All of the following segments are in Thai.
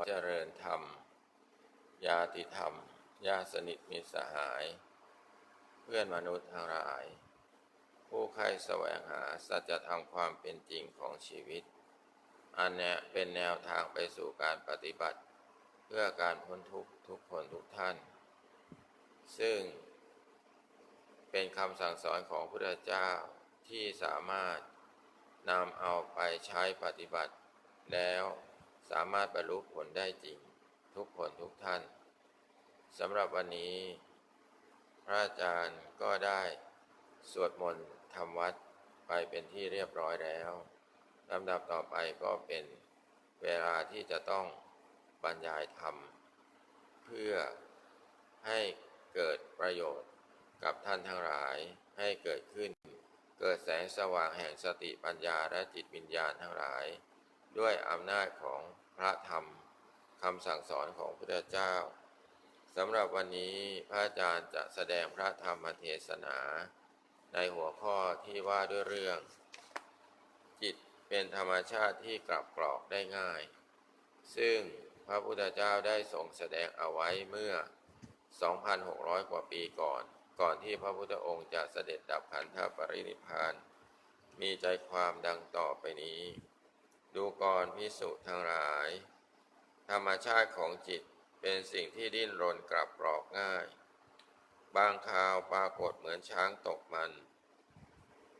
อเจริญธรรม ญาติธรรม ญาสนิทมิสหาย เพื่อนมนุษย์ทั้งหลาย ผู้ใครแสวงหาสัจธรรมความเป็นจริงของชีวิต อันเนี้ยเป็นแนวทางไปสู่การปฏิบัติ เพื่อการพ้นทุกข์ทุกคนทุกท่าน ซึ่งเป็นคำสั่งสอนของพระพุทธเจ้าที่สามารถนำเอาไปใช้ปฏิบัติแล้ว สามารถบรรลุผลได้จริง ทุกคนทุกท่านสำหรับวันนี้ พระอาจารย์ก็ได้สวดมนต์ทำวัดไปเป็นที่เรียบร้อยแล้วลำดับต่อไปก็เป็นเวลาที่จะต้องบรรยายธรรม เพื่อให้เกิดประโยชน์กับท่านทั้งหลายให้เกิดขึ้น เกิดแสงสว่างแห่งสติปัญญาและจิตวิญญาณทั้งหลาย ด้วยอำนาจของ ระธรรมคำสั่งสอนของพระพุทธเจ้าสำหรับวันนี้พระอาจารย์จะแสดงพระธรรมเทศนา ในหัวข้อที่ว่าด้วยเรื่อง จิตเป็นธรรมชาติที่กลับกรอกได้ง่าย ซึ่งพระพุทธเจ้าได้ทรงแสดงเอาไว้เมื่อ 2,600 กว่าปีก่อน ก่อนที่พระพุทธองค์จะเสด็จดับขันธปรินิพพานมีใจความดังต่อไปนี้ ดูก่อนพิสุทั้งหลาย ธรรมชาติของจิตเป็นสิ่งที่ดิ้นรนกลับกรอกง่าย บางคราวปรากฏเหมือนช้างตกมัน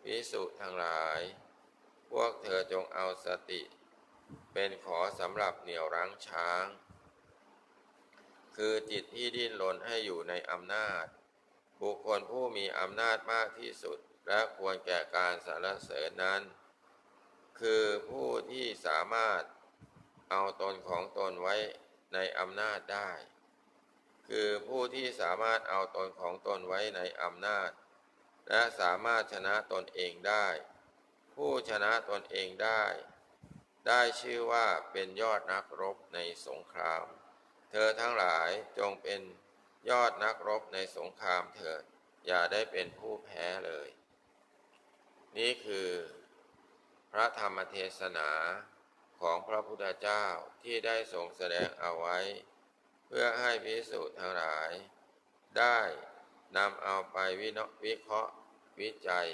พิสุทั้งหลาย พวกเธอจงเอาสติ เป็นขอสำหรับเหนี่ยวรั้งช้าง คือจิตที่ดิ้นรนให้อยู่ในอำนาจ บุคคลผู้มีอำนาจมากที่สุดและควรแก่การสรรเสริญนั้น คือผู้ที่สามารถเอาตนของตนไว้ในอำนาจได้ คือผู้ที่สามารถเอาตนของตนไว้ในอำนาจ และสามารถชนะตนเองได้ ผู้ชนะตนเองได้ ได้ชื่อว่าเป็นยอดนักรบในสงคราม เธอทั้งหลายจงเป็นยอดนักรบในสงครามเถิด อย่าได้เป็นผู้แพ้เลย นี่คือ พระธรรมเทศนาของพระพุทธเจ้าที่ได้ทรงแสดงเอาไว้ เพื่อให้พิสูจน์ทั้งหลาย ได้นำเอาไปวินวิเคราะห์วิจัย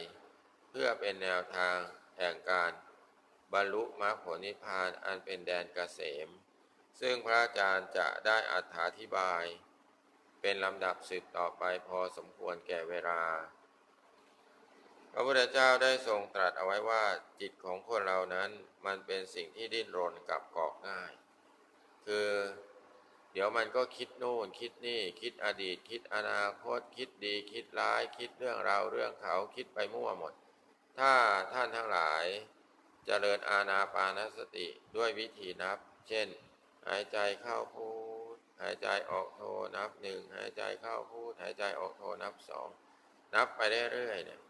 เพื่อเป็นแนวทางแห่งการบรรลุมรรคผลนิพพานอันเป็นแดนเกษม ซึ่งพระอาจารย์จะได้อธิบาย เป็นลำดับสืบต่อไปพอสมควรแก่เวลา ระพุทธเจ้าได้ทรงตรัสเอาไว้ว่าจิตของคนเรานั้นมันเป็นสิ่งที่ดิ้นรนกับกอกง่าย คือ เดี๋ยวมันก็คิดโน่นคิดนี่ คิดอดีต คิดอนาคต คิดดี คิดร้าย คิดเรื่องราวเรื่องเขาคิดไปมั่วหมด ถ้าท่านทั้งหลายจเจริญอาณาปานสติด้วยวิธีนับ เช่น หายใจเข้าพูด หายใจออกโทนับหนึ่งหายใจเข้าพูด หายใจออกโทนับสองนับไปเรื่อยๆเนี่ย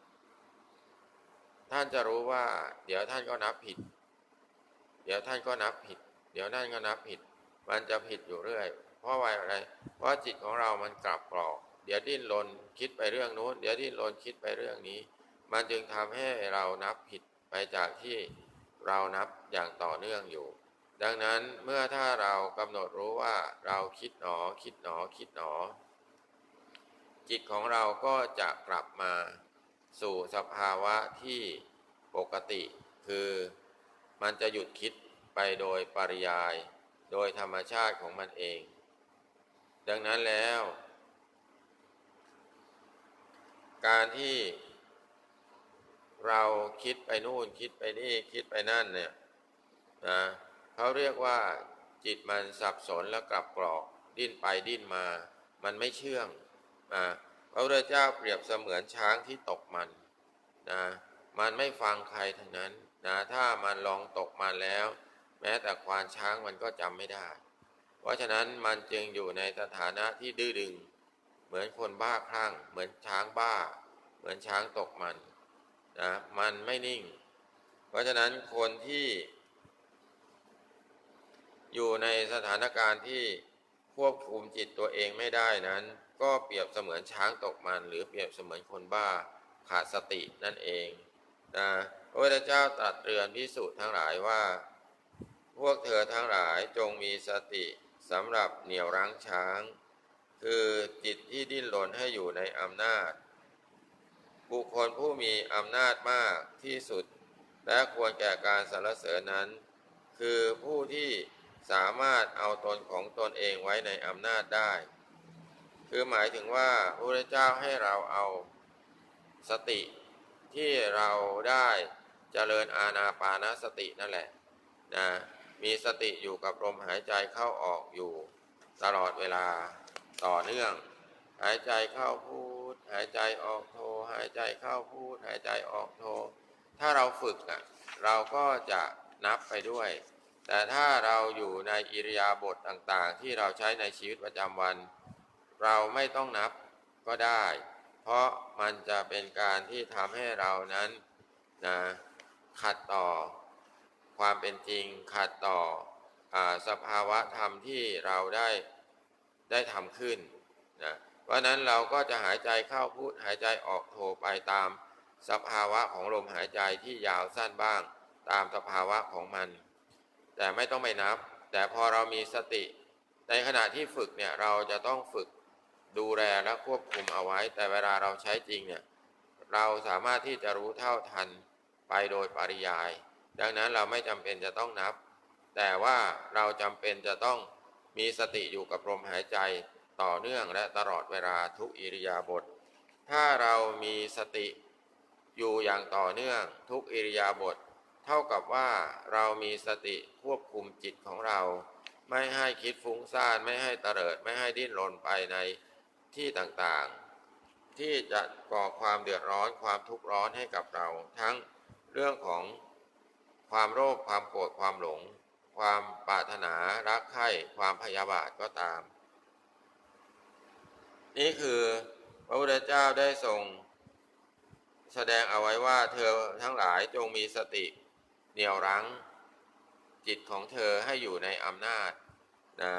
ท่านจะรู้ว่า เดี๋ยวท่านก็นับผิด เดี๋ยวท่านก็นับผิด เดี๋ยวท่านก็นับผิด มันจะผิดอยู่เรื่อย เพราะว่าอะไร เพราะจิตของเรามันกลับกรอก เดี๋ยวดิ้นรนคิดไปเรื่องนู้น เดี๋ยวดิ้นรนคิดไปเรื่องนี้ มันจึงทำให้เรานับผิดไปจากที่เรานับอย่างต่อเนื่องอยู่ ดังนั้นเมื่อถ้าเรากำหนดรู้ว่าเราคิดหนอ คิดหนอ คิดหนอ จิตของเราก็จะกลับมา สู่สภาวะที่ปกติ คือมันจะหยุดคิดไปโดยปริยาย โดยธรรมชาติของมันเอง ดังนั้นแล้ว การที่เราคิดไปนู่นคิดไปนี่คิดไปนั่นเนี่ยนะเขาเรียกว่าจิตมันสับสนแล้วกลับกรอก ดิ้นไปดิ้นมา มันไม่เชื่องนะพ ระพุทธเจ้าเปรียบเสมือนช้างที่ตกมันนะมันไม่ฟังใครทั้งนั้นนะถ้ามันลองตกมันแล้ว แม้แต่ควานช้างมันก็จำไม่ได้ เพราะฉะนั้นมันจึงอยู่ในสถานะที่ดื้อดึง เหมือนคนบ้าคลั่ง เหมือนช้างบ้า เหมือนช้างตกมันนะมันไม่นิ่ง เพราะฉะนั้นคนที่อยู่ในสถานการณ์ที่ควบคุมจิตตัวเองไม่ได้นั้น ก็เปรียบเสมือนช้างตกมัน หรือเปรียบเสมือนคนบ้าขาดสตินั่นเองนะพระพุทธเจ้าตรัสเตือนพิสุทั้งหลายว่า พวกเธอทั้งหลายจงมีสติสำหรับเหนี่ยวรั้งช้าง คือจิตที่ดิ้นรนให้อยู่ในอำนาจ บุคคลผู้มีอำนาจมากที่สุด และควรแก่การสรรเสริญนั้น คือผู้ที่สามารถเอาตนของตนเองไว้ในอำนาจได้ คือหมายถึงว่าพระพุทธเจ้าให้เราเอาสติที่เราได้เจริญอาณาปานสตินั่นแหละนะมีสติอยู่กับลมหายใจเข้าออกอยู่ตลอดเวลาต่อเนื่อง หายใจเข้าพูด หายใจออกโท หายใจเข้าพูด หายใจออกโท ถ้าเราฝึกอะเราก็จะนับไปด้วย แต่ถ้าเราอยู่ในอิริยาบถต่างๆ ที่เราใช้ในชีวิตประจำวัน เราไม่ต้องนับก็ได้ เพราะมันจะเป็นการที่ทำให้เรานั้นนะขัดต่อความเป็นจริงขัดต่ออสภาวะธรรมที่เราได้ได้ทำขึ้นนะเพราะนั้นเราก็จะหายใจเข้าพูดหายใจออกโทไปตามสภาวะของลมหายใจที่ยาวสั้นบ้าง ตามสภาวะของมัน แต่ไม่ต้องไปนับ แต่พอเรามีสติ ในขณะที่ฝึกเนี่ยเราจะต้องฝึก ดูแลและควบคุมเอาไว้ แต่เวลาเราใช้จริงเนี่ยเราสามารถที่จะรู้เท่าทันไปโดยปริยาย ดังนั้นเราไม่จำเป็นจะต้องนับ แต่ว่าเราจำเป็นจะต้องมีสติอยู่กับลมหายใจต่อเนื่องและตลอดเวลาทุกอิริยาบถถ้าเรามีสติอยู่อย่างต่อเนื่องทุกอิริยาบถเท่ากับว่าเรามีสติควบคุมจิตของเรา ไม่ให้คิดฟุ้งซ่านไม่ให้เตลิดไม่ให้ดิ้นรนไปใน ที่ต่างๆ ที่จะก่อความเดือดร้อนความทุกข์ร้อนให้กับเรา ทั้งเรื่องของความโลภความโกรธความหลง ความปรารถนารักใคร่ความพยาบาทก็ตาม นี่คือพระพุทธเจ้าได้ทรงแสดงเอาไว้ว่าเธอทั้งหลายจงมีสติเหนี่ยวรั้ง จิตของเธอให้อยู่ในอำนาจนะ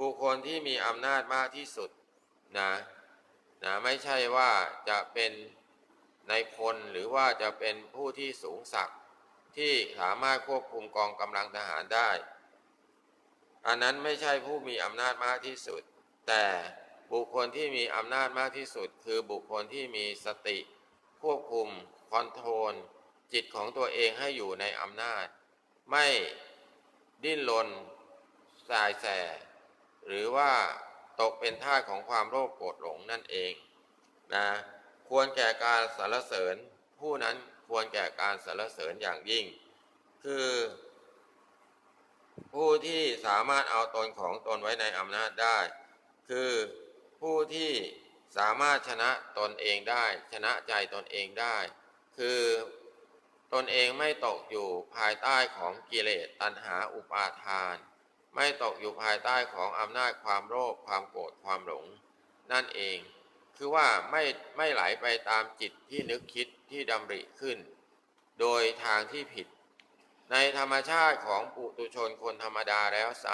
บุคคลที่มีอำนาจมากที่สุด นะนะไม่ใช่ว่าจะเป็นในพลหรือว่าจะเป็นผู้ที่สูงศักดิ์ที่สามารถควบคุมกองกำลังทหารได้ อันนั้นไม่ใช่ผู้มีอำนาจมากที่สุด แต่บุคคลที่มีอำนาจมากที่สุด คือบุคคลที่มีสติ ควบคุมคอนโทรลจิตของตัวเองให้อยู่ในอำนาจ ไม่ดิ้นรนสายแส หรือว่า ตกเป็นท่าของความโลภโกรธหลงนั่นเองนะควรแก่การสรรเสริญ ผู้นั้นควรแก่การสรรเสริญอย่างยิ่ง คือ ผู้ที่สามารถเอาตนของตนไว้ในอำนาจได้ คือผู้ที่สามารถชนะตนเองได้ ชนะใจตนเองได้ คือตนเองไม่ตกอยู่ภายใต้ของกิเลสตัณหาอุปาทาน ไม่ตกอยู่ภายใต้ของอำนาจความโลภความโกรธความหลง นั่นเอง คือว่าไม่ไม่ไหลไปตามจิตที่นึกคิดที่ดำริขึ้น โดยทางที่ผิด ในธรรมชาติของปุตุชนคนธรรมดาแล้วไซ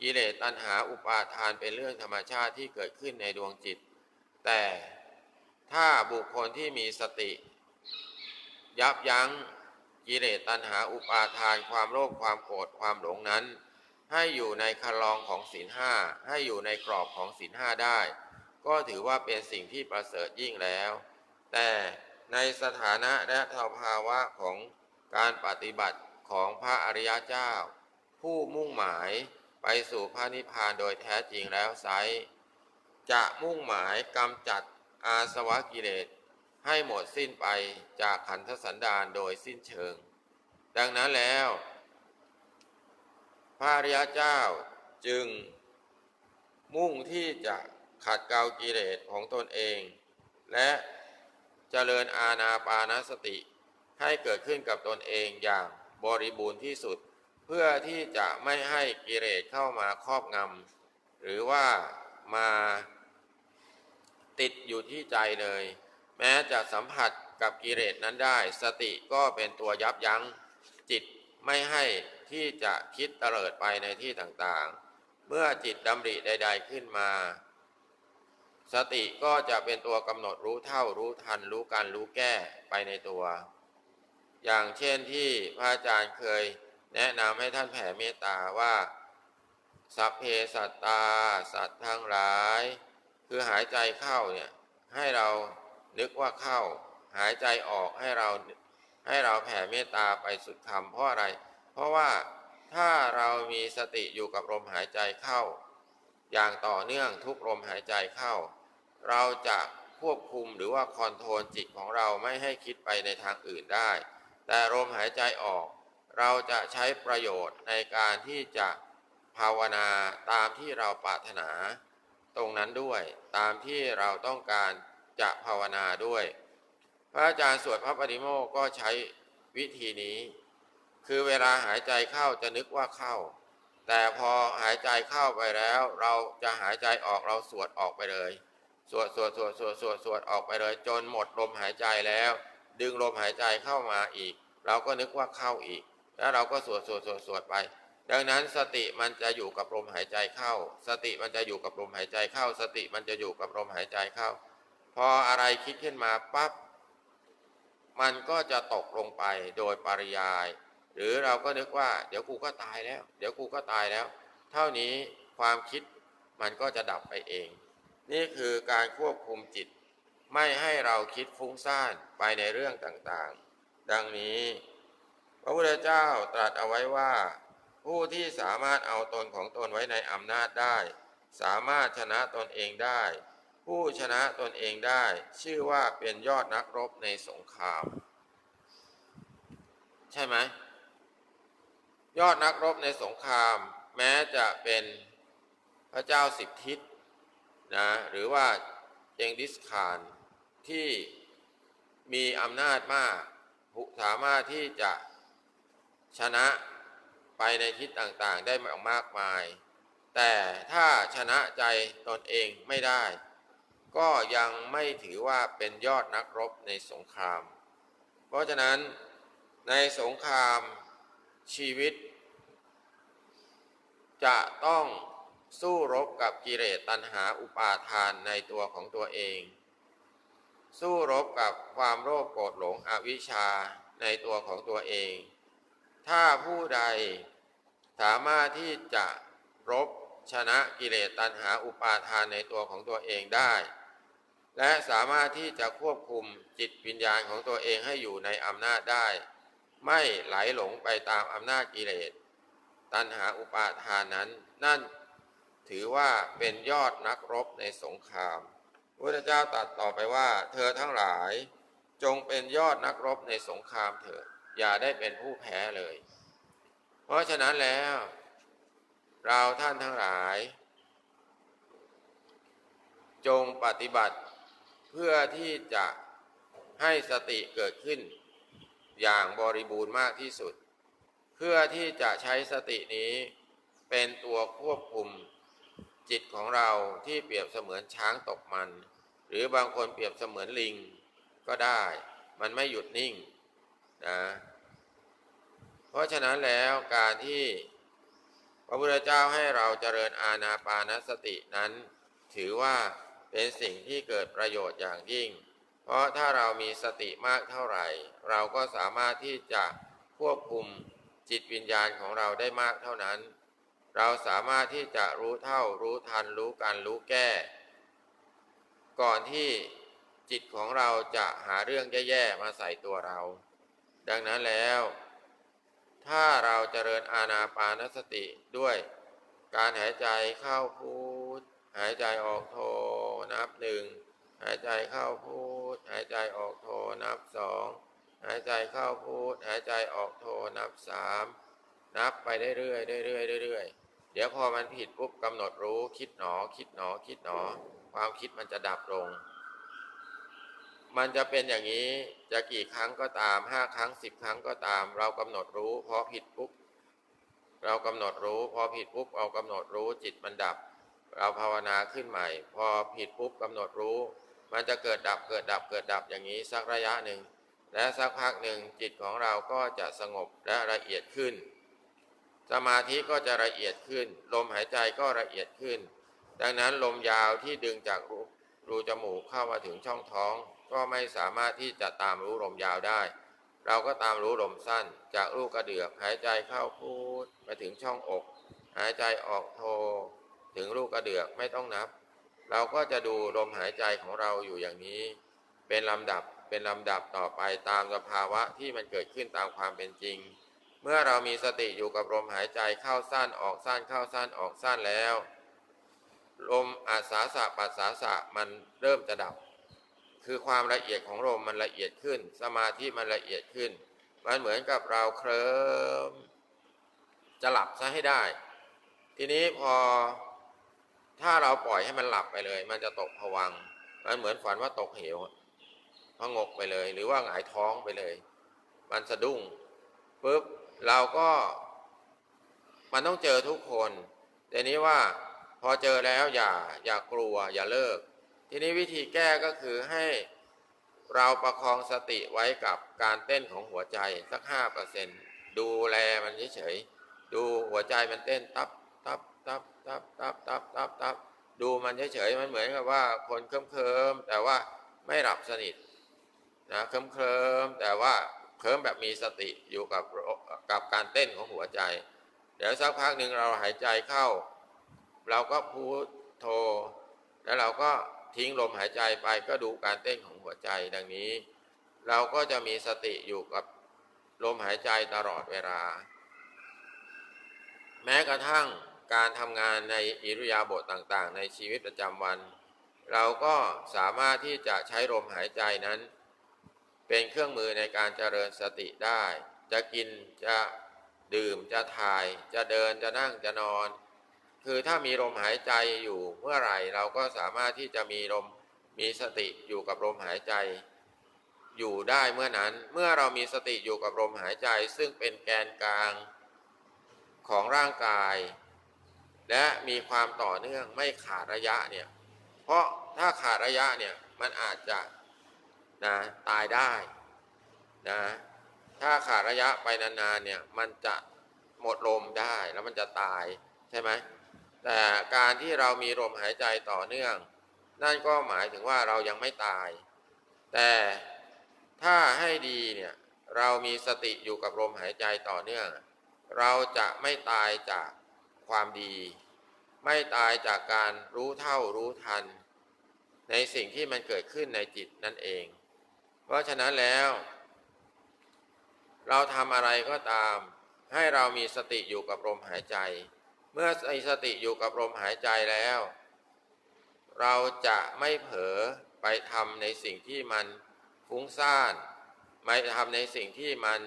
กิเลสตัณหาอุปาทานเป็นเรื่องธรรมชาติที่เกิดขึ้นในดวงจิต แต่ถ้าบุคคลที่มีสติ ยับยั้งกิเลสตัณหาอุปาทานความโลภความโกรธความหลงนั้น ให้อยู่ในคันลองของศีลห้าให้อยู่ในกรอบของศีลห้าได้ ก็ถือว่าเป็นสิ่งที่ประเสริฐยิ่งแล้ว แต่ในสถานะและสภาวะของการปฏิบัติของพระอริยเจ้า ผู้มุ่งหมายไปสู่พระนิพพานโดยแท้จริงแล้วไซจะมุ่งหมายกำจัดอาสวะกิเลสให้หมดสิ้นไปจากขันธสันดานโดยสิ้นเชิง ดังนั้นแล้ว พระริยเจ้าจึงมุ่งที่จะขัดเกลากิเลสของตนเอง และเจริญอาณาปานสติให้เกิดขึ้นกับตนเองอย่างบริบูรณ์ที่สุด เพื่อที่จะไม่ให้กิเลสเข้ามาครอบงำหรือว่ามาติดอยู่ที่ใจเลย แม้จะสัมผัสกับกิเลสนั้นได้ สติก็เป็นตัวยับยั้งจิตไม่ให้ ที่จะคิดเตลิดไปในที่ต่างๆ เมื่อจิตดำริใด ๆขึ้นมา สติก็จะเป็นตัวกำหนดรู้เท่ารู้ทัน รู้การรู้แก้ไปในตัว อย่างเช่นที่พระอาจารย์เคยแนะนำให้ท่านแผ่เมตตาว่า สัพเพสัตตา สัตว์ทั้งหลาย คือหายใจเข้าเนี่ยให้เรานึกว่าเข้า หายใจออกให้เราให้เราแผ่เมตตาไปสุดคำเพราะอะไร เพราะว่าถ้าเรามีสติอยู่กับลมหายใจเข้า อย่างต่อเนื่องทุกลมหายใจเข้า เราจะควบคุมหรือว่าคอนโทรลจิตของเราไม่ให้คิดไปในทางอื่นได้ แต่ลมหายใจออก เราจะใช้ประโยชน์ในการที่จะภาวนาตามที่เราปรารถนา ตรงนั้นด้วยตามที่เราต้องการจะภาวนาด้วย พระอาจารย์สวดพระปฏิโมกก็ใช้วิธีนี้ คือเวลาหายใจเข้าจะนึกว่าเข้า แต่พอหายใจเข้าไปแล้ว เราจะหายใจออกเราสวดออกไปเลย สวดสวดสวดสวดสวดสวดออกไปเลย จนหมดลมหายใจแล้ว ดึงลมหายใจเข้ามาอีก เราก็นึกว่าเข้าอีก แล้วเราก็สวดสวดสวดสวดไป ดังนั้นสติมันจะอยู่กับลมหายใจเข้า สติมันจะอยู่กับลมหายใจเข้า สติมันจะอยู่กับลมหายใจเข้า พออะไรคิดขึ้นมาปั๊บมันก็จะตกลงไปโดยปริยาย หรือเราก็นึกว่า เดี๋ยวกูก็ตายแล้ว เดี๋ยวกูก็ตายแล้ว เท่านี้ความคิดมันก็จะดับไปเอง นี่คือการควบคุมจิต ไม่ให้เราคิดฟุ้งซ่านไปในเรื่องต่างๆ ดังนี้ พระพุทธเจ้าตรัสเอาไว้ว่า ผู้ที่สามารถเอาตนของตนไว้ในอำนาจได้ สามารถชนะตนเองได้ ผู้ชนะตนเองได้ ชื่อว่าเป็นยอดนักรบในสงคราม ใช่ไหม ยอดนักรบในสงคราม แม้จะเป็นพระเจ้าสิบทิศนะหรือว่าเจงดิสขานที่มีอำนาจมากสามารถที่จะชนะไปในทิศต่างๆ ได้มากมาย แต่ถ้าชนะใจตนเองไม่ได้ ก็ยังไม่ถือว่าเป็นยอดนักรบในสงคราม เพราะฉะนั้นในสงคราม ชีวิต จะต้องสู้รบกับกิเลสตัณหาอุปาทานในตัวของตัวเอง สู้รบกับความโลภโกรธหลงอวิชชาในตัวของตัวเอง ถ้าผู้ใดสามารถที่จะรบชนะกิเลสตัณหาอุปาทานในตัวของตัวเองได้ และสามารถที่จะควบคุมจิตวิญญาณของตัวเองให้อยู่ในอำนาจได้ ไม่ไหลหลงไปตามอำนาจกิเลส ตัณหาอุปาทานนั้น นั่นถือว่าเป็นยอดนักรบในสงครามพระเจ้าตรัสต่อไปว่า เธอทั้งหลาย จงเป็นยอดนักรบในสงครามเถิดอย่าได้เป็นผู้แพ้เลย เพราะฉะนั้นแล้ว เราท่านทั้งหลาย จงปฏิบัติเพื่อที่จะให้สติเกิดขึ้น อย่างบริบูรณ์มากที่สุด เพื่อที่จะใช้สตินี้ เป็นตัวควบคุมจิตของเราที่เปรียบเสมือนช้างตกมัน หรือบางคนเปรียบเสมือนลิงก็ได้ มันไม่หยุดนิ่งนะเพราะฉะนั้นแล้วการที่พระพุทธเจ้าให้เราเจริญอาณาปานสตินั้น ถือว่าเป็นสิ่งที่เกิดประโยชน์อย่างยิ่ง เพราะถ้าเรามีสติมากเท่าไหร่ เราก็สามารถที่จะควบคุมจิตวิญญาณของเราได้มากเท่านั้น เราสามารถที่จะรู้เท่ารู้ทันรู้การรู้แก้ ก่อนที่จิตของเราจะหาเรื่องแย่ๆมาใส่ตัวเรา ดังนั้นแล้ว ถ้าเราเจริญอาณาปานสติด้วย การหายใจเข้าพูด หายใจออกโทนับหนึ่งหายใจเข้าพูด หายใจออกโทนับสองหายใจเข้าพูด หายใจออกโทนับสามนับไปเรื่อยๆเรื่อยเรื่อยเดี๋ยวพอมันผิดปุ๊บกำหนดรู้คิดหนอ คิดหนอ คิดหนอ ความคิดมันจะดับลง มันจะเป็นอย่างนี้จะกี่ครั้งก็ตามห้าครั้งสิบครั้งก็ตาม เรากำหนดรู้พอผิดปุ๊บเรากำหนดรู้พอผิดปุ๊บเรากำหนดรู้จิตมันดับ เราภาวนาขึ้นใหม่ พอผิดปุ๊บกำหนดรู้ มันจะเกิดดับเกิดดับเกิดดับอย่างนี้สักระยะหนึ่ง และสักพักหนึ่งจิตของเราก็จะสงบและละเอียดขึ้น สมาธิก็จะละเอียดขึ้น ลมหายใจก็ละเอียดขึ้น ดังนั้นลมยาวที่ดึงจากรูรจมูกเข้ามาถึงช่องท้อง ก็ไม่สามารถที่จะตามรู้ลมยาวได้ เราก็ตามรู้ลมสั้น จากลูกกระเดือกหายใจเข้าพูดไปถึงช่องอก หายใจออกโท ถึงลูกกระเดือกไม่ต้องนับ เราก็จะดูลมหายใจของเราอยู่อย่างนี้ เป็นลำดับเป็นลำดับต่อไปตามสภาวะที่มันเกิดขึ้นตามความเป็นจริง เมื่อเรามีสติอยู่กับลมหายใจเข้าสั้นออกสั้นเข้าสั้นออกสั้นแล้ว ลมอาสาสะปัสสาสะมันเริ่มจะดับ คือความละเอียดของลมมันละเอียดขึ้น สมาธิมันละเอียดขึ้น มันเหมือนกับเราเคลิ้มจะหลับซะให้ได้ ทีนี้พอ ถ้าเราปล่อยให้มันหลับไปเลย มันจะตกผวังมันเหมือนฝันว่าตกเหวพงกไปเลย หรือว่าหงายท้องไปเลย มันสะดุ้งปุ๊บเราก็มันต้องเจอทุกคนแต่นี้ว่าพอเจอแล้วอย่าอย่ากลัว อย่าเลิก ทีนี้วิธีแก้ก็คือให้เราประคองสติไว้กับการเต้นของหัวใจสักห้าเปอร์เซ็นดูแลมันเฉยๆดูหัวใจมันเต้นตับตับตับตับตับตับตับตับดู มันเฉยๆมันเหมือนกับว่าคนเคลิ้มๆแต่ว่าไม่หลับสนิทนะเคลิ้มๆแต่ว่าเคลิ้มแบบมีสติอยู่กับกับการเต้นของหัวใจ เดี๋ยวสักพักหนึ่งเราหายใจเข้า เราก็พูดโทแล้วเราก็ทิ้งลมหายใจไปก็ดูการเต้นของหัวใจดังนี้ เราก็จะมีสติอยู่กับลมหายใจตลอดเวลา แม้กระทั่ง การทำงานในอิริยาบถต่างๆ ในชีวิตประจำวัน เราก็สามารถที่จะใช้ลมหายใจนั้น เป็นเครื่องมือในการเจริญสติได้ จะกินจะดื่มจะถ่าย จะเดินจะนั่งจะนอน คือถ้ามีลมหายใจอยู่เมื่อไหร่เราก็สามารถที่จะมีลมมีสติอยู่กับลมหายใจ อยู่ได้เมื่อนั้นเมื่อเรามีสติอยู่กับลมหายใจ ซึ่งเป็นแกนกลางของร่างกาย และมีความต่อเนื่องไม่ขาดระยะเนี่ยเพราะถ้าขาดระยะเนี่ยมันอาจจะนะตายได้นะถ้าขาดระยะไปนานๆเนี่ยมันจะหมดลมได้แล้วมันจะตายใช่ไหมแต่การที่เรามีลมหายใจต่อเนื่อง นั่นก็หมายถึงว่าเรายังไม่ตาย แต่ถ้าให้ดีเนี่ยเรามีสติอยู่กับลมหายใจต่อเนื่อง เราจะไม่ตายจากความดี ไม่ตายจากการรู้เท่ารู้ทัน ในสิ่งที่มันเกิดขึ้นในจิตนั่นเอง เพราะฉะนั้นแล้ว เราทำอะไรก็ตาม ให้เรามีสติอยู่กับลมหายใจ เมื่อมีสติอยู่กับลมหายใจแล้ว เราจะไม่เผลอไปทำในสิ่งที่มันฟุ้งซ่าน ไม่ทำในสิ่งที่มัน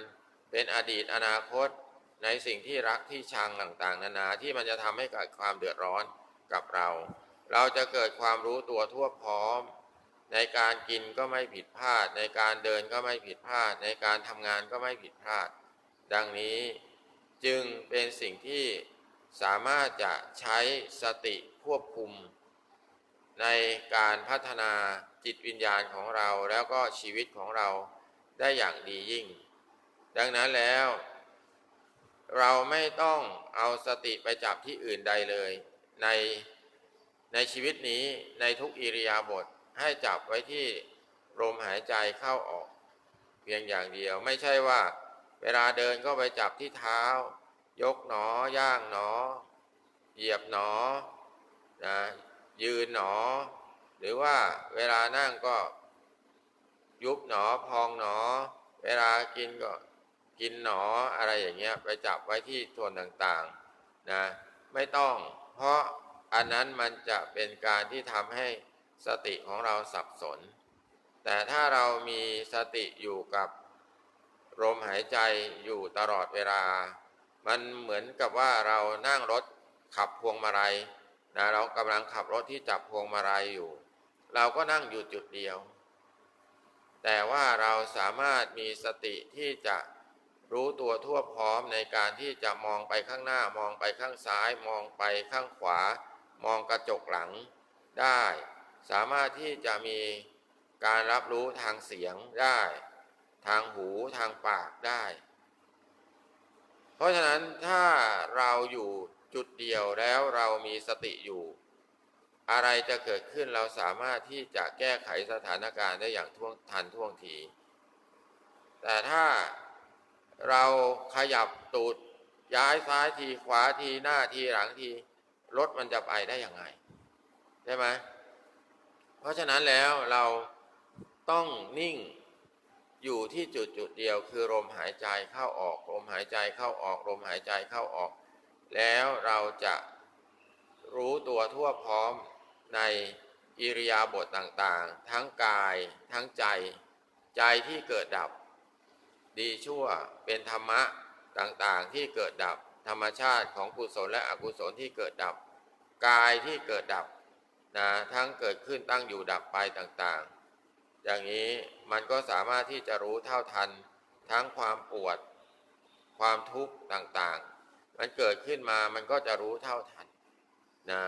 เป็นอดีตอนาคต ในสิ่งที่รักที่ชังต่างๆ นานาที่มันจะทำให้เกิดความเดือดร้อนกับเรา เราจะเกิดความรู้ตัวทั่วพร้อม ในการกินก็ไม่ผิดพลาด ในการเดินก็ไม่ผิดพลาด ในการทำงานก็ไม่ผิดพลาด ดังนี้จึงเป็นสิ่งที่สามารถจะใช้สติควบคุม ในการพัฒนาจิตวิญญาณของเราแล้วก็ชีวิตของเราได้อย่างดียิ่ง ดังนั้นแล้ว เราไม่ต้องเอาสติไปจับที่อื่นใดเลย ในในชีวิตนี้ในทุกอิริยาบถให้จับไว้ที่ลมหายใจเข้าออก เพียงอย่างเดียวไม่ใช่ว่า เวลาเดินก็ไปจับที่เท้า ยกหนอย่างหนอ เหยียบหนอนะยืนหนอ หรือว่าเวลานั่งก็ยุบหนอพองหนอ เวลากินก็ กินหนออะไรอย่างเงี้ยไปจับไว้ที่ส่วนต่างๆนะไม่ต้อง เพราะอันนั้นมันจะเป็นการที่ทำให้สติของเราสับสน แต่ถ้าเรามีสติอยู่กับลมหายใจอยู่ตลอดเวลา มันเหมือนกับว่าเรานั่งรถขับพวงมาลัยนะเรากำลังขับรถที่จับพวงมาลัยอยู่ เราก็นั่งอยู่จุดเดียว แต่ว่าเราสามารถมีสติที่จะ รู้ตัวทั่วพร้อมในการที่จะมองไปข้างหน้ามองไปข้างซ้าย มองไปข้างขวา มองกระจกหลังได้ สามารถที่จะมีการรับรู้ทางเสียงได้ ทางหูทางปากได้ เพราะฉะนั้นถ้าเราอยู่จุดเดียวแล้วเรามีสติอยู่ อะไรจะเกิดขึ้นเราสามารถที่จะแก้ไขสถานการณ์ได้อย่างท่วงทันท่วงที แต่ถ้า เราขยับตูด ย้ายซ้ายทีขวาทีหน้าทีหลังทีรถมันจะไปได้ยังไงใช่ไหมเพราะฉะนั้นแล้วเราต้องนิ่งอยู่ที่จุดจุดเดียวคือลมหายใจเข้าออกลมหายใจเข้าออกลมหายใจเข้าออก แล้วเราจะรู้ตัวทั่วพร้อมในอิริยาบถต่างๆ ทั้งกาย ทั้งใจ ใจที่เกิดดับ ดีชั่วเป็นธรรมะต่างๆที่เกิดดับ ธรรมชาติของกุศลและอกุศลที่เกิดดับ กายที่เกิดดับนะทั้งเกิดขึ้นตั้งอยู่ดับไปต่างๆ อย่างนี้มันก็สามารถที่จะรู้เท่าทัน ทั้งความปวด ความทุกข์ต่างๆ มันเกิดขึ้นมามันก็จะรู้เท่าทันนะ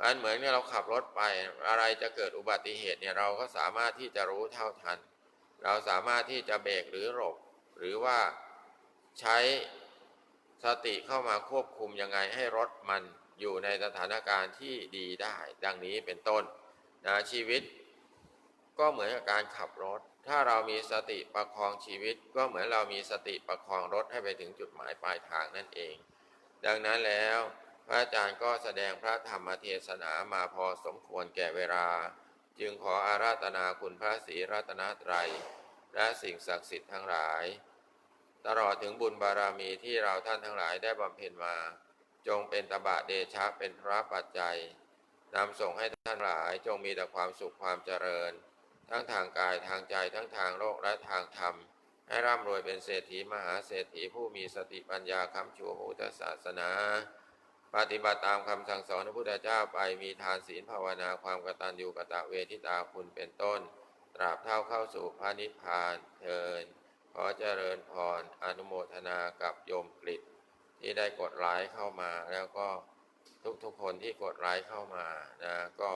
มันเหมือนเนี่เราขับรถไปอะไรจะเกิดอุบัติเหตุเนี่ยเราก็สามารถที่จะรู้เท่าทัน เราสามารถที่จะเบรกหรือหลบ หรือว่าใช้สติเข้ามาควบคุมยังไงให้รถมันอยู่ในสถานการณ์ที่ดีได้ ดังนี้เป็นต้นนะชีวิต ก็เหมือนกับการขับรถ ถ้าเรามีสติประคองชีวิต ก็เหมือนเรามีสติประคองรถให้ไปถึงจุดหมายปลายทางนั่นเอง ดังนั้นแล้วพระอาจารย์ก็แสดงพระธรรมเทศนามาพอสมควรแก่เวลา จึงขออาราธนาคุณพระศรีรัตนตรัย และสิ่งศักดิ์สิทธิ์ทั้งหลาย ตลอดถึงบุญบารมีที่เราท่านทั้งหลายได้บำเพ็ญมา จงเป็นตบะเดชะเป็นพระปัจจัยนำส่งให้ท่านหลายจงมีแต่ความสุขความเจริญ ทั้งทางกายทางใจทั้งทางโลกและทางธรรม ให้ร่ำรวยเป็นเศรษฐีมหาเศรษฐีผู้มีสติปัญญาคำชูพุทธศาสนา ปฏิบัติตามคำสั่งสอนพระพุทธเจ้าไปมีทานศีลภาวนาความกตัญญูกตเวทิตาคุณเป็นต้น ตราบเท่าเข้าสู่พระนิพพานเทินขอเจริญพรอนุโมทนากับโยมกฤษที่ได้กดไลค์เข้ามา แล้วก็ทุกๆคนที่กดไลค์เข้ามานะก็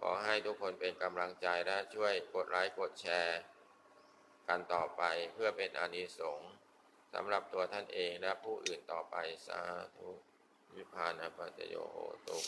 ขอให้ทุกคนเป็นกำลังใจและช่วยกดไลค์กดแชร์กันต่อไปเพื่อเป็นอานิสงส์สำหรับตัวท่านเองและผู้อื่นต่อไปสาธุวิพานาปัจโยโหตุ